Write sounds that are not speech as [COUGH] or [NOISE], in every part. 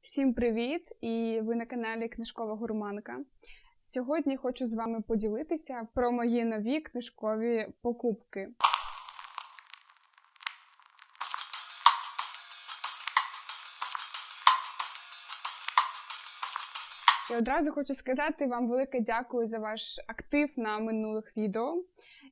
Всім привіт! І ви на каналі Книжкова Гурманка. Сьогодні хочу з вами поділитися про мої нові книжкові покупки. І одразу хочу сказати вам велике дякую за ваш актив на минулих відео.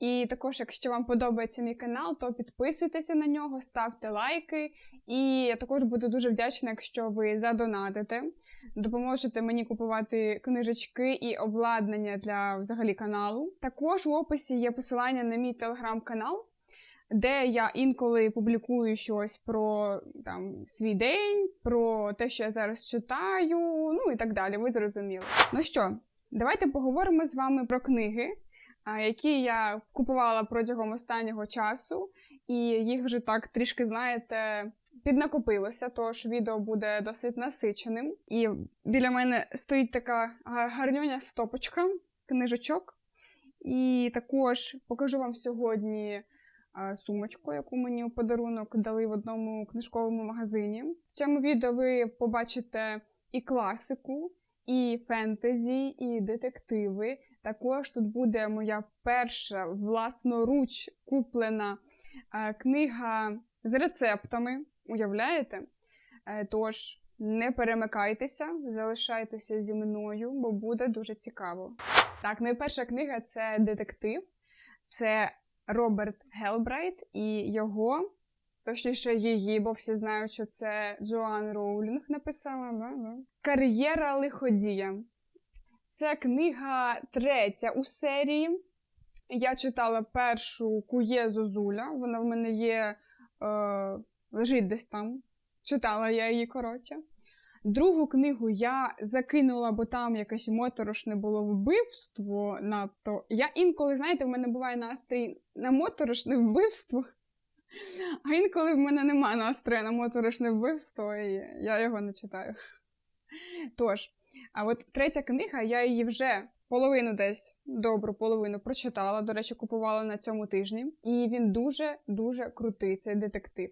І також, якщо вам подобається мій канал, то підписуйтеся на нього, ставте лайки. І я також буду дуже вдячна, якщо ви задонатите, допоможете мені купувати книжечки і обладнання для взагалі каналу. Також у описі є посилання на мій телеграм-канал. Де я інколи публікую щось про там свій день, про те, що я зараз читаю, ну і так далі. Ви зрозуміли. Ну що, давайте поговоримо з вами про книги, які я купувала протягом останнього часу, і їх вже так трішки, знаєте, піднакопилося, тож відео буде досить насиченим. І біля мене стоїть така га- гарнюня стопочка книжечок. І також покажу вам сьогодні сумочку, яку мені у подарунок дали в одному книжковому магазині. В цьому відео ви побачите і класику, і фентезі, і детективи. Також тут буде моя перша власноруч куплена книга з рецептами. Уявляєте? Е, Тож не перемикайтеся, залишайтеся зі мною, бо буде дуже цікаво. Так, найперша книга це детектив. Це Роберт Гелбрайт і його, точніше її, бо всі знають, що це Джоан Роулінг написала. Да, да. Кар'єра лиходія. Це книга третя у серії. Я читала першу Кує Зозуля. Вона в мене є, е, лежить десь там. Читала я її коротше. Другу книгу я закинула, бо там якесь моторошне було вбивство надто. Я інколи, знаєте, в мене буває настрій на моторошне вбивство, а інколи в мене немає настрою на моторошне вбивство, і я його не читаю. Тож, а от третя книга, я її вже половину десь добру половину прочитала. До речі, купувала на цьому тижні. І він дуже-дуже крутий, цей детектив.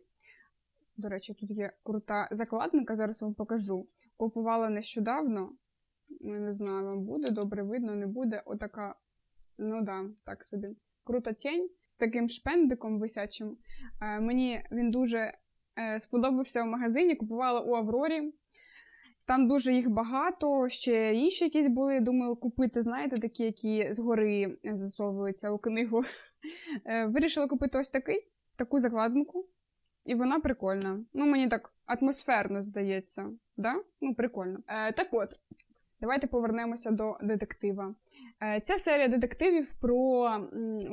До речі, тут є крута закладинка, зараз вам покажу. Купувала нещодавно. Ну, Не знаю, вам буде добре видно, не буде. Отака, ну да, так собі. Крута тінь з таким шпендиком висячим. Е, мені він дуже е, сподобався в магазині, купувала у Аврорі. Там дуже їх багато, ще інші якісь були. Думаю, купити, знаєте, такі, які згори засовуються у книгу. [LAUGHS] Е, Вирішила купити ось такий, таку закладинку. І вона прикольна. Ну, мені так атмосферно здається. Да? Ну, прикольно. Е, так от, давайте повернемося до детектива. Е, ця серія детективів про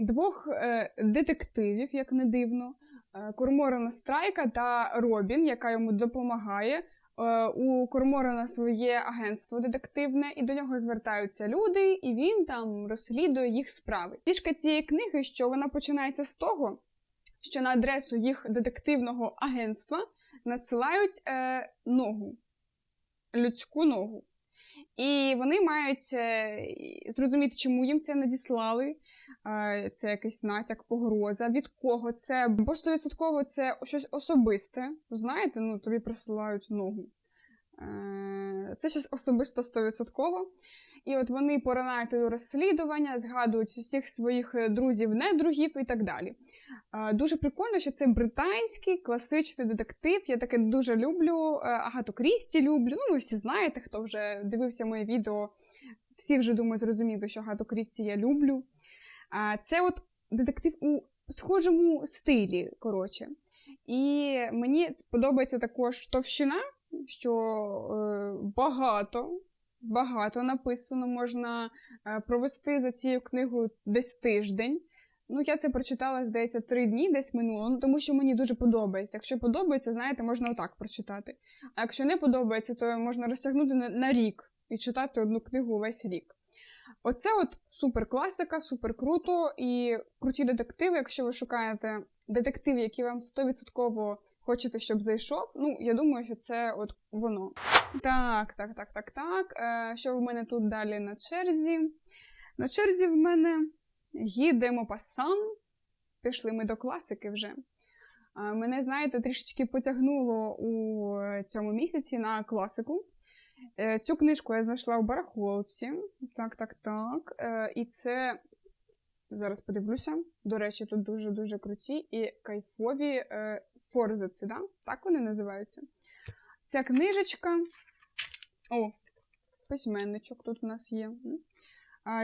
двох е, детективів, як не дивно. Е, Корморана Страйка та Робін, яка йому допомагає. Е, У Корморана своє агентство детективне, і до нього звертаються люди, і він там розслідує їх справи. Фішка цієї книги, що вона починається з того, що на адресу їх детективного агентства надсилають е, ногу, людську ногу. І вони мають е, зрозуміти, чому їм це надіслали. Е, це якийсь натяк, погроза. Від кого це? Бо стовідсотково це щось особисте. Знаєте, ну тобі присилають ногу. Е, це щось особисто стовідсотково. І от вони поринають розслідування, згадують усіх своїх е, друзів-недругів і так далі. Дуже прикольно, що це британський класичний детектив. Я таке дуже люблю. Е, Агату Крісті люблю. Ну, ви всі знаєте, хто вже дивився моє відео. Всі вже думаю, зрозуміли, що Агату Крісті я люблю. Це от детектив у схожому стилі, коротше. І мені подобається також товщина, що е, багато. Багато написано, можна е, провести за цією книгою десь тиждень. Ну, я це прочитала, здається, три дні десь минуло, ну, тому що мені дуже подобається. Якщо подобається, знаєте, можна отак прочитати. А якщо не подобається, то можна розтягнути на, на рік і читати одну книгу весь рік. Оце от супер класика, супер круто і круті детективи. Якщо ви шукаєте детектив, який вам 100% хочете, щоб зайшов, ну, я думаю, що це от воно. Так, так, так, так, так. Е, що в мене тут далі на черзі? На черзі в мене їдемо пасан. Пішли ми до класики вже. А, Мене, знаєте, трішечки потягнуло у е, цьому місяці на класику. Е, Цю книжку я знайшла у барахолці. Так, так, так. Е, І це зараз подивлюся. До речі, тут дуже-дуже круті і кайфові е, форзаци, да? так вони називаються. Ця книжечка. О, письменничок тут в нас є.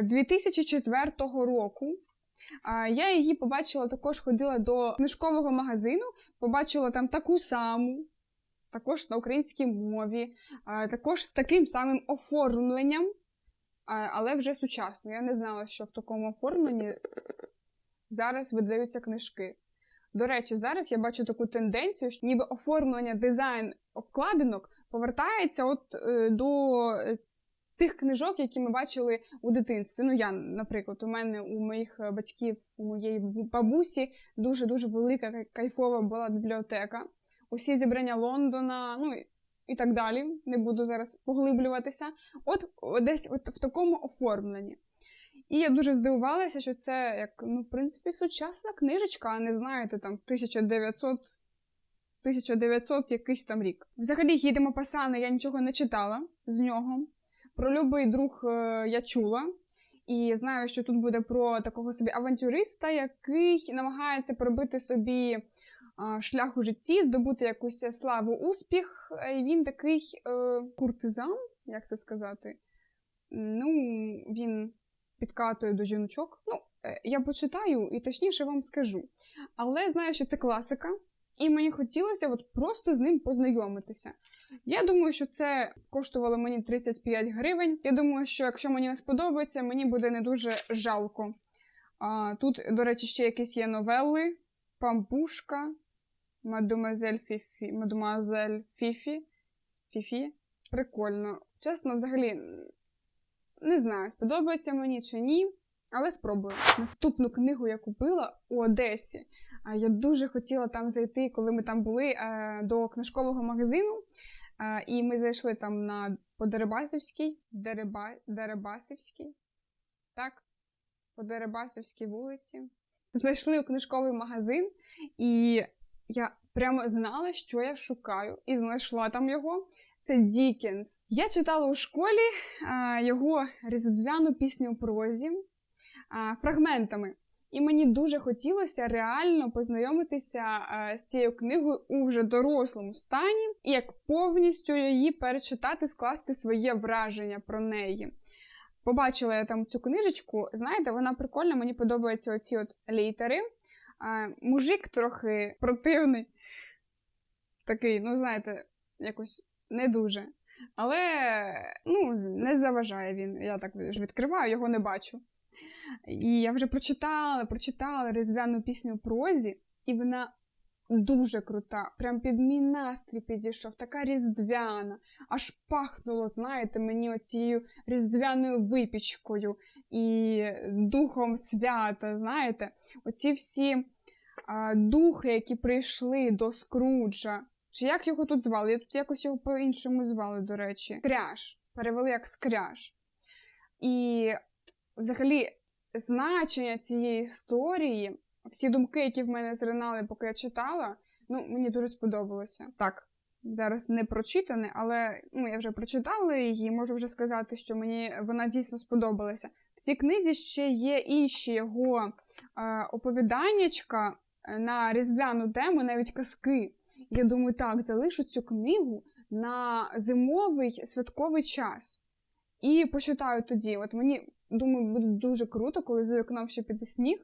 2004 року. Я її побачила, також ходила до книжкового магазину, побачила там таку саму, також на українській мові, також з таким самим оформленням, але вже сучасно. Я не знала, що в такому оформленні зараз видаються книжки. До речі, зараз я бачу таку тенденцію, що ніби оформлення дизайн обкладинок повертається от е, до е, тих книжок, які ми бачили у дитинстві. Ну, я, наприклад, у мене у моїх е, батьків, у моєї бабусі дуже дуже велика кайфова була бібліотека. Усі зібрання Лондона, ну і- так далі. Не буду зараз поглиблюватися. От десь от в такому оформленні. І я дуже здивувалася, що це як, ну, в принципі, сучасна книжечка, а не знаєте, там 1900 1900 якийсь там рік. Взагалі, їдемо пасани, я нічого не читала з нього. Про любий друг е, я чула. І знаю, що тут буде про такого собі авантюриста, який намагається пробити собі шлях у житті, здобути якусь славу, успіх. І він такий е, куртизан, як це сказати. Ну, він підкатує до жіночок. Ну, е, я почитаю і точніше вам скажу. Але знаю, що це класика, і мені хотілося от просто з ним познайомитися. Я думаю, що це коштувало мені 35 гривень. Я думаю, що якщо мені не сподобається, мені буде не дуже жалко. А, тут, до речі, ще якісь є новели: Пампушка, Мадемуазель Фіфі, Мадемуазель Фіфі. Фіфі. Прикольно. Чесно, взагалі, не знаю, сподобається мені чи ні, але спробую. Наступну книгу я купила у Одесі. Я дуже хотіла там зайти, коли ми там були е, до книжкового магазину. Е, І ми зайшли там на по Дерибасівській, Дереба, Дерибасівській, так, по Дерибасівській вулиці. Знайшли у книжковий магазин, і я прямо знала, що я шукаю, і знайшла там його. Це Дікенс. Я читала у школі його різдвяну пісню у прозі фрагментами. І мені дуже хотілося реально познайомитися з цією книгою у вже дорослому стані, і як повністю її перечитати, скласти своє враження про неї. Побачила я там цю книжечку, знаєте, вона прикольна, мені подобаються оці от літери. Мужик трохи противний, такий, ну, знаєте, якось не дуже. Але ну, не заважає він. Я так ж відкриваю, його не бачу. І я вже прочитала, прочитала різдвяну пісню прозі, і вона дуже крута. Прям під мій настрій підійшов, така різдвяна. Аж пахнуло, знаєте, мені оцією різдвяною випічкою і духом свята. Знаєте, оці всі а, духи, які прийшли до Скруджа. Чи як його тут звали? Я тут якось його по-іншому звали, до речі. Скряж. Перевели як скряж. І взагалі значення цієї історії, всі думки, які в мене зринали, поки я читала, ну, мені дуже сподобалося. Так, зараз не прочитане, але ну, я вже прочитала її, можу вже сказати, що мені вона дійсно сподобалася. В цій книзі ще є інші його е, оповіданнячка на різдвяну тему, навіть казки. Я думаю, так, залишу цю книгу на зимовий святковий час. І почитаю тоді. От мені думаю, буде дуже круто, коли за вікном ще піде сніг,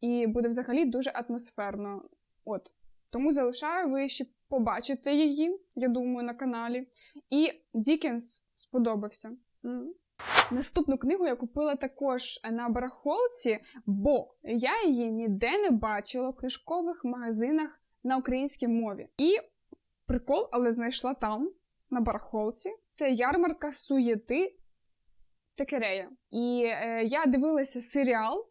і буде взагалі дуже атмосферно. От. Тому залишаю, ви ще побачите її, я думаю, на каналі. І Дікенс сподобався. Наступну книгу я купила також на барахолці, бо я її ніде не бачила в книжкових магазинах на українській мові. І прикол, але знайшла там, на барахолці. Це ярмарка суєти Текерея. І е, я дивилася серіал.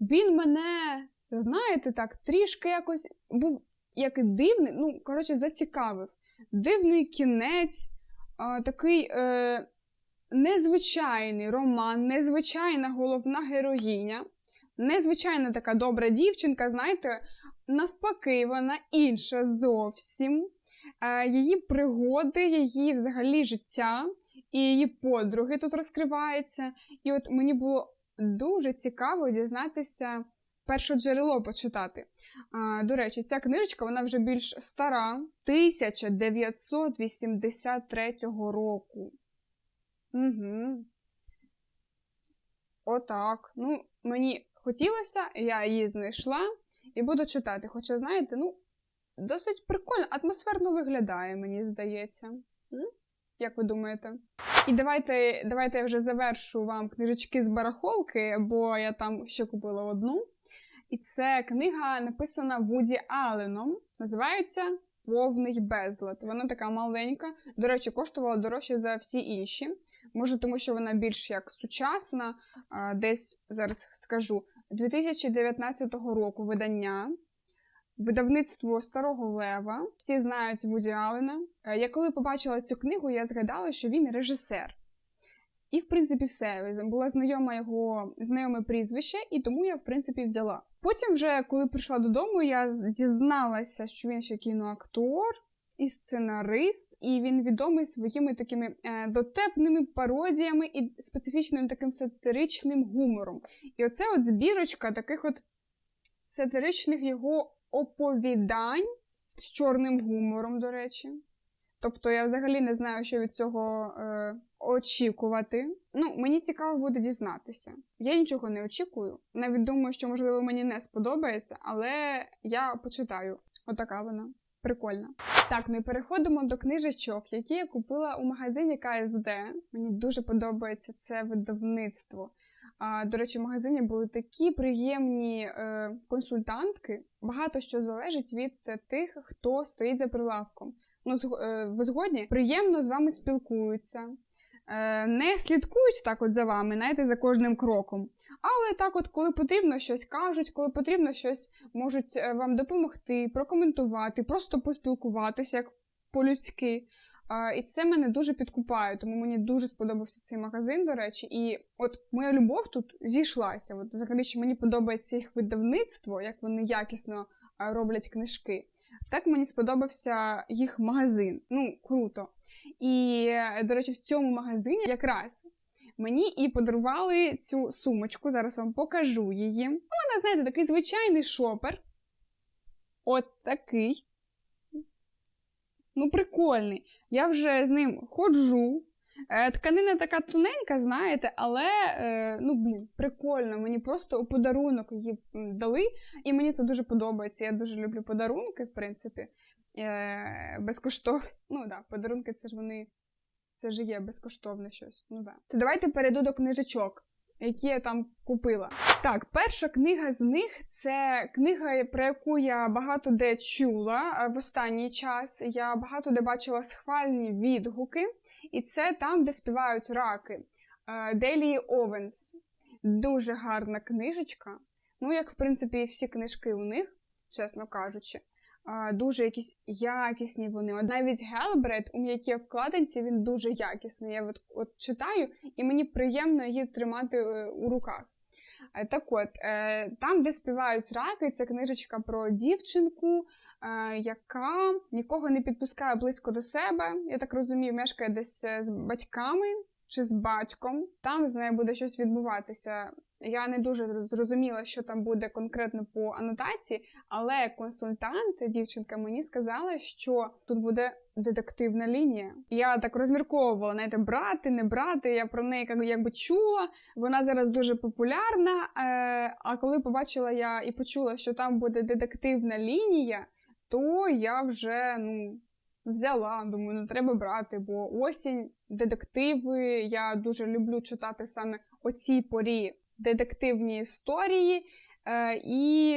Він мене, знаєте, так, трішки якось був як дивний, ну, коротше, зацікавив. Дивний кінець, е, такий е, незвичайний роман, незвичайна головна героїня. Незвичайна така добра дівчинка, знаєте, навпаки, вона інша зовсім. Е, Її пригоди, її взагалі життя і її подруги тут розкриваються. І от мені було дуже цікаво дізнатися перше джерело почитати. А, До речі, ця книжечка вона вже більш стара, 1983 року. Угу. Отак. Ну, мені хотілося, я її знайшла і буду читати. Хоча, знаєте, ну, досить прикольно, атмосферно виглядає, мені здається. Як ви думаєте? І давайте, давайте я вже завершу вам книжечки з барахолки, бо я там ще купила одну. І це книга написана Вуді Алленом. Називається Повний безлад. Вона така маленька. До речі, коштувала дорожче за всі інші. Може, тому що вона більш як сучасна, десь зараз скажу 2019 року видання. Видавництво Старого Лева. Всі знають Вуді Аллена. Е, Я коли побачила цю книгу, я згадала, що він режисер. І, в принципі, все. Була знайома його знайоме прізвище, і тому я, в принципі, взяла. Потім, вже, коли прийшла додому, я дізналася, що він ще кіноактор і сценарист, і він відомий своїми такими е, дотепними пародіями і специфічним таким сатиричним гумором. І оце от збірочка таких от сатиричних його оповідань з чорним гумором, до речі. Тобто я взагалі не знаю, що від цього е, очікувати. Ну, мені цікаво буде дізнатися. Я нічого не очікую. Навіть думаю, що можливо мені не сподобається, але я почитаю. Отака вона. Прикольна. Так, ну і переходимо до книжечок, які я купила у магазині КСД. Мені дуже подобається це видавництво. А, до речі, в магазині були такі приємні е, консультантки. Багато що залежить від е, тих, хто стоїть за прилавком. Ну, е, ви згодні? Приємно з вами спілкуються, е, не слідкують так от за вами, знаєте, за кожним кроком. Але так, от, коли потрібно щось кажуть, коли потрібно щось можуть е, вам допомогти, прокоментувати, просто поспілкуватися як по-людськи. І це мене дуже підкупає, тому мені дуже сподобався цей магазин, до речі. І от моя любов тут зійшлася. От взагалі, що мені подобається їх видавництво, як вони якісно роблять книжки. Так мені сподобався їх магазин. Ну, круто. І, е, до речі, в цьому магазині якраз мені і подарували цю сумочку. Зараз вам покажу її. Вона, знаєте, такий звичайний шопер. От такий. Ну, прикольний. Я вже з ним ходжу. Е, Тканина така тоненька, знаєте, але е, ну блін, прикольно. Мені просто у подарунок її дали, і мені це дуже подобається. Я дуже люблю подарунки, в принципі. Е, безкоштовні. Ну так, да, подарунки це ж вони. Це ж є безкоштовне щось. Да. То давайте перейду до книжечок, які я там купила. Так, перша книга з них це книга, про яку я багато де чула в останній час. Я багато де бачила схвальні відгуки, і це там, де співають раки. Дейлі Овенс. Дуже гарна книжечка. Ну, як в принципі, і всі книжки у них, чесно кажучи. Дуже якісь якісні вони. От навіть Гелбред у м'якій обкладинці він дуже якісний. Я от, от читаю, і мені приємно її тримати е, у руках. Е, Так от, е, там, де співають раки, це книжечка про дівчинку, яка нікого не підпускає близько до себе. Я так розумію, мешкає десь з батьками чи з батьком. Там з нею буде щось відбуватися. Я не дуже зрозуміла, що там буде конкретно по анотації, але консультант, дівчинка, мені сказала, що тут буде детективна лінія. Я так розмірковувала, знаєте, брати, не брати. Я про неї як- якби чула. Вона зараз дуже популярна. Е, а коли побачила я і почула, що там буде детективна лінія, то я вже ну. Взяла, думаю, ну треба брати, бо осінь, детективи. Я дуже люблю читати саме о порі детективні історії. Е, і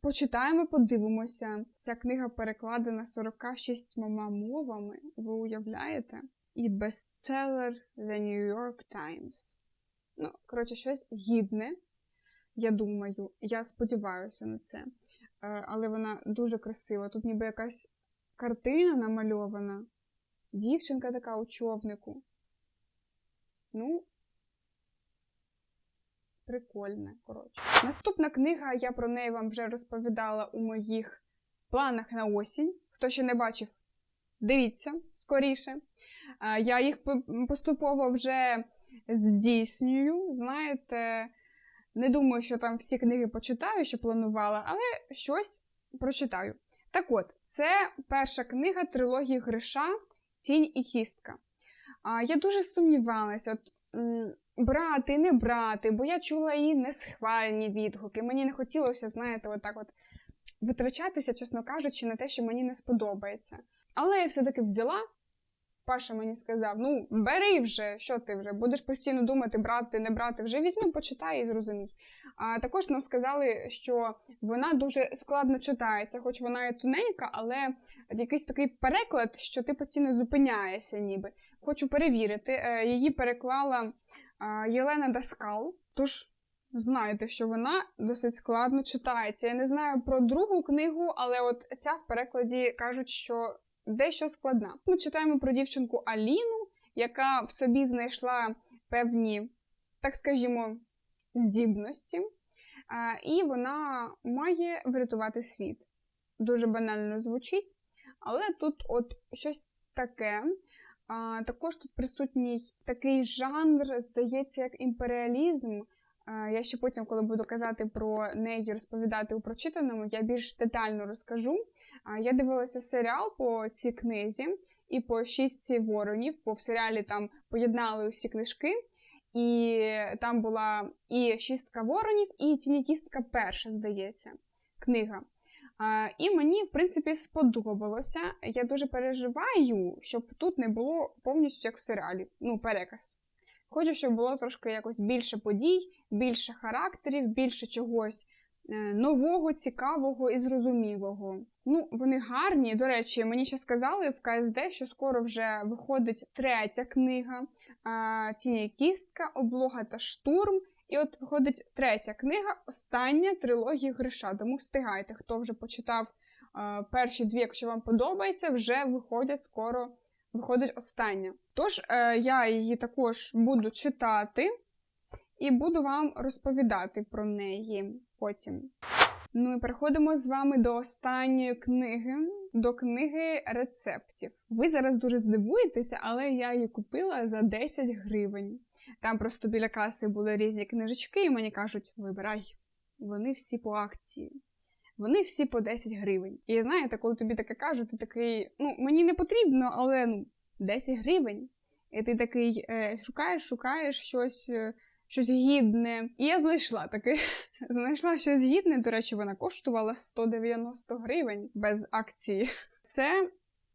почитаємо, подивимося. Ця книга перекладена 46 мовами. Ви уявляєте? І бестселер The New York Times. Ну, коротше, щось гідне. Я думаю, я сподіваюся на це. Е, але вона дуже красива. Тут ніби якась картина намальована. Дівчинка така у човнику. Ну, прикольне. Коротше. Наступна книга, я про неї вам вже розповідала у моїх планах на осінь. Хто ще не бачив, дивіться скоріше. Я їх поступово вже здійснюю. Знаєте, не думаю, що там всі книги почитаю, що планувала, але щось прочитаю. Так от, це перша книга трилогії Гриша Тінь і кістка. А, я дуже сумнівалася, от, брати, не брати, бо я чула її несхвальні відгуки. Мені не хотілося, знаєте, отак от витрачатися, чесно кажучи, на те, що мені не сподобається. Але я все-таки взяла. Паша мені сказав: ну, бери вже, що ти вже, будеш постійно думати, брати, не брати, вже візьми, почитай і зрозумій. А також нам сказали, що вона дуже складно читається, хоч вона і тоненька, але якийсь такий переклад, що ти постійно зупиняєшся, ніби. Хочу перевірити. Е, Її переклала Єлена Даскал. Тож знаєте, що вона досить складно читається. Я не знаю про другу книгу, але от ця в перекладі кажуть, що дещо складна. Ми читаємо про дівчинку Аліну, яка в собі знайшла певні, так скажімо, здібності, і вона має врятувати світ. Дуже банально звучить, але тут от щось таке. Також тут присутній такий жанр, здається, як імперіалізм. А, я ще потім, коли буду казати про неї, розповідати у прочитаному, я більш детально розкажу. Я дивилася серіал по цій книзі і по шістці воронів. Бо в серіалі там поєднали усі книжки, і там була і шістка воронів, і тінікістка перша, здається, книга. А, і мені, в принципі, сподобалося. Я дуже переживаю, щоб тут не було повністю як в серіалі. Ну, переказ. Хочу, щоб було трошки якось більше подій, більше характерів, більше чогось е, нового, цікавого і зрозумілого. Ну, вони гарні. До речі, мені ще сказали в КСД, що скоро вже виходить третя книга а, Тіні кістка, облога та штурм. І от виходить третя книга, остання трилогії Гриша. Тому встигайте, хто вже почитав е, перші дві, якщо вам подобається, вже виходять скоро. Виходить остання. Тож е, я її також буду читати і буду вам розповідати про неї потім. Ну і переходимо з вами до останньої книги, до книги рецептів. Ви зараз дуже здивуєтеся, але я її купила за 10 гривень. Там просто біля каси були різні книжечки, і мені кажуть: вибирай. Вони всі по акції. Вони всі по 10 гривень. І знаєте, коли тобі таке кажуть, ти такий, ну, мені не потрібно, але ну, 10 гривень. І ти такий е, шукаєш, шукаєш щось, е, щось гідне. І я знайшла таке. [LAUGHS] знайшла щось гідне. До речі, вона коштувала 190 гривень без акції. Це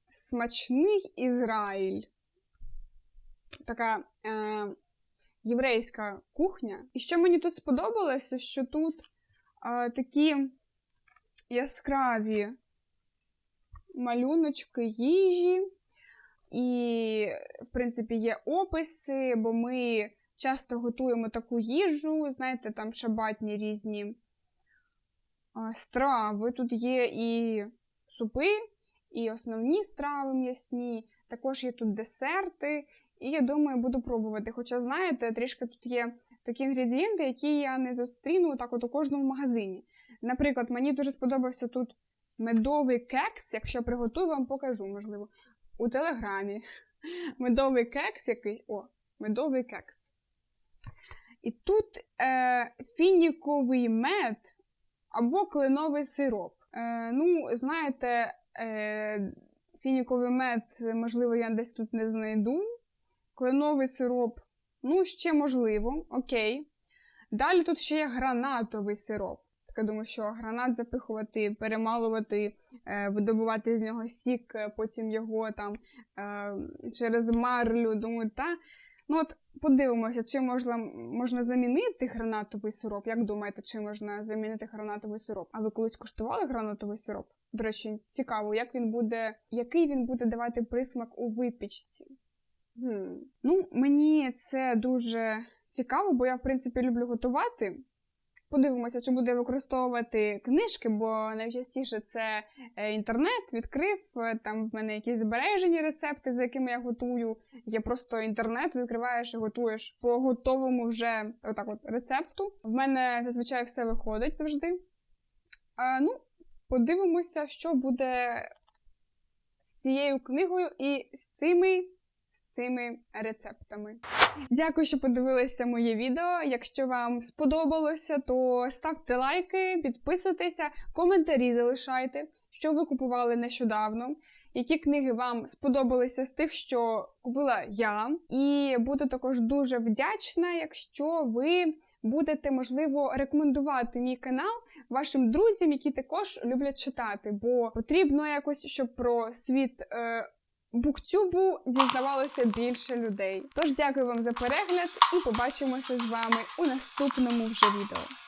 смачний Ізраїль. Така е, єврейська кухня. І що мені тут сподобалося, що тут е, такі яскраві малюночки їжі, і, в принципі, є описи, бо ми часто готуємо таку їжу, знаєте, там шабатні різні страви. Тут є і супи, і основні страви м'ясні, також є тут десерти. І я думаю, буду пробувати. Хоча, знаєте, трішки тут є такі інгредієнти, які я не зустріну так от у кожному магазині. Наприклад, мені дуже сподобався тут медовий кекс. Якщо приготую, вам покажу, можливо, у телеграмі. [LAUGHS] Медовий кекс який. О, медовий кекс. І тут е, фініковий мед або кленовий сироп. Е, ну, знаєте, е, фініковий мед, можливо, я десь тут не знайду. Кленовий сироп, ну, ще можливо, окей. Далі тут ще є гранатовий сироп. Я думаю, що гранат запихувати, перемалувати, е, видобувати з нього сік, е, потім його там е, через марлю. Думаю, та. Ну от подивимося, чи можна, можна замінити гранатовий сироп. Як думаєте, чи можна замінити гранатовий сироп? А ви колись куштували гранатовий сироп? До речі, цікаво, як він буде, який він буде давати присмак у випічці. Хм. Ну, мені це дуже цікаво, бо я, в принципі, люблю готувати. Подивимося, чи буде використовувати книжки, бо найчастіше це е, інтернет відкрив. е, Там в мене якісь збережені рецепти, за якими я готую. Є просто інтернет, відкриваєш і готуєш по готовому вже отак от рецепту. В мене зазвичай все виходить завжди. А, ну, подивимося, що буде з цією книгою і з цими, цими рецептами. Дякую, що подивилися моє відео. Якщо вам сподобалося, то ставте лайки, підписуйтеся, коментарі залишайте, що ви купували нещодавно, які книги вам сподобалися з тих, що купила я. І буду також дуже вдячна, якщо ви будете, можливо, рекомендувати мій канал вашим друзям, які також люблять читати, бо потрібно якось, щоб про світ. Е, Буктюбу дізнавалося більше людей. Тож дякую вам за перегляд і побачимося з вами у наступному вже відео.